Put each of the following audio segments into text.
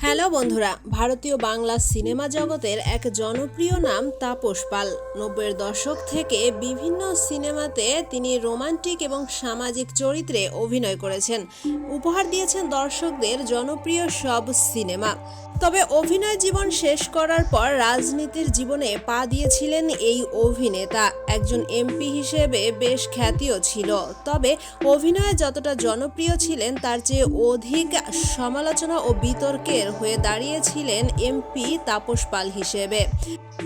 Hello বন্ধুরা, ভারতীয় Bangla cinema জগতের এক জনপ্রিয় নাম তাপস পাল। নব্বইয়ের দশক থেকে বিভিন্ন সিনেমাতে তিনি রোমান্টিক এবং সামাজিক চরিত্রে অভিনয় করেছেন। উপহার দিয়েছেন দর্শকদের জনপ্রিয় সব সিনেমা। তবে অভিনয় জীবন শেষ করার পর রাজনীতির জীবনে পা দিয়েছিলেন এই অভিনেতা। একজন এমপি হিসেবে বেশ খ্যাতিও ছিল। তবে অভিনয়ে যতটা জনপ্রিয় ছিলেন, তার চেয়ে অধিক সমালোচনা ও বিতর্কের হয়ে দাঁড়িয়েছিলেন এমপি তাপস পাল হিসেবে।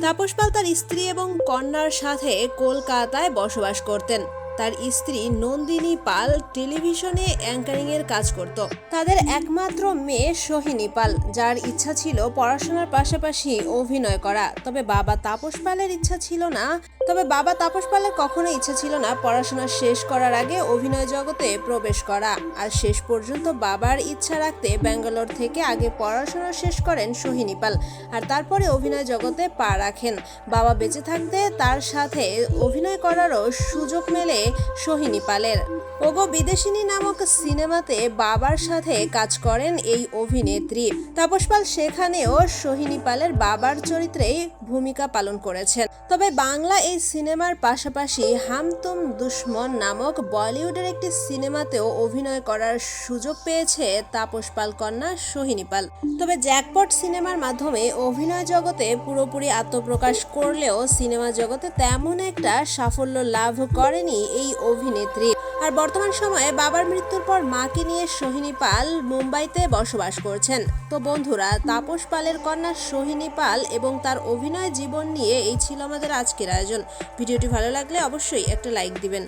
তাপস পাল তার স্ত্রী এবং কন্যার সাথে কলকাতায় বসবাস করতেন। তার স্ত্রী নন্দিনী পাল টেলিভিশনে অ্যাঙ্কারিং এর কাজ করত। তাদের একমাত্র মেয়ে সোহিনী পাল, যার ইচ্ছা ছিল পড়াশোনার পাশাপাশি অভিনয় করা। তবে বাবা তাপস পালের ইচ্ছা ছিল না। তবে বাবা তাপস পালের কখনো ইচ্ছা ছিল না পড়াশোনা শেষ করার আগে অভিনয় জগতে প্রবেশ করা। আর শেষ পর্যন্ত বাবার ইচ্ছা রাখতে ব্যাঙ্গালোর থেকে আগে পড়াশোনা শেষ করেন সোহিনী পাল। আর তারপরে অভিনয় জগতে পা রাখেন। বাবা বেঁচে থাকতে তার সাথে অভিনয় করারও সুযোগ মেলে সোহিনী পালের। ওগো বিদেশিনী নামক সিনেমাতে বাবার সাথে কাজ করেন এই অভিনেত্রী। তাপস পাল সেখানেও সোহিনী পালের বাবার চরিত্রেই ভূমিকা পালন করেছেন। তবে বাংলা এই সিনেমার পাশাপাশি হাম তুম দুশ্মন নামক বলিউডের একটি সিনেমাতেও অভিনয় করার সুযোগ পেয়েছে তাপস পাল কন্যা সোহিনী পাল। তবে জ্যাকপট সিনেমার মাধ্যমে অভিনয় জগতে পুরোপুরি আত্মপ্রকাশ করলেও সিনেমা জগতে তেমন একটা সাফল্য লাভ করেনি এই অভিনেত্রী। আর বর্তমান সময়ে বাবার মৃত্যুর পর মাকে নিয়ে সোহিনী পাল মুম্বাইতে বসবাস করছেন। তো বন্ধুরা, তাপস পালের কন্যা সোহিনী পাল এবং তার অভিনয় জীবন নিয়ে এই ছিল আমাদের আজকের আয়োজন। ভিডিওটি ভালো লাগলে অবশ্যই একটা লাইক দিবেন।